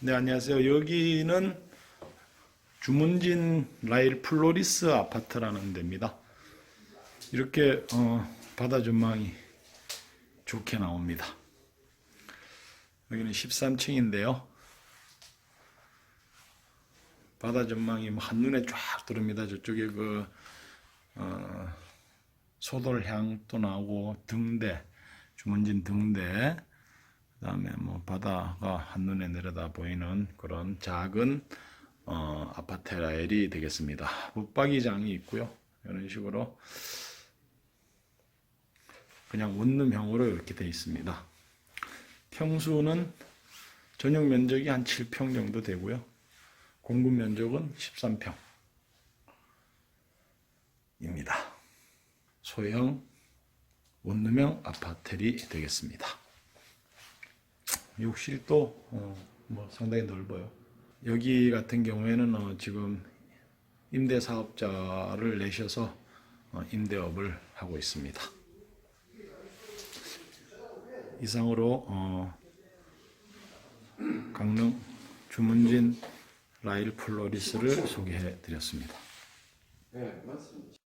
네, 안녕하세요. 여기는 주문진 라일 플로리스 아파트라는 데입니다. 이렇게 어, 바다 전망이 좋게 나옵니다. 여기는 13층인데요. 바다 전망이 뭐 한눈에 쫙 들어옵니다. 저쪽에 그 어, 소돌향도 나오고 등대, 주문진 등대, 그 다음에 뭐 바다가 한눈에 내려다 보이는 그런 작은 어, 아파트 라일이 되겠습니다. 붙박이장이 있고요. 이런 식으로 그냥 원룸형으로 이렇게 되어 있습니다. 평수는 전용 면적이 한 7평 정도 되고요. 공급 면적은 13평. 입니다. 소형 원룸형 아파트리 되겠습니다. 욕실도 어, 뭐 상당히 넓어요. 여기 같은 경우에는 어, 지금 임대 사업자를 내셔서 어, 임대업을 하고 있습니다. 이상으로 어, 강릉 주문진 라일 플로리스를 소개해 드렸습니다. 네, 맞습니다.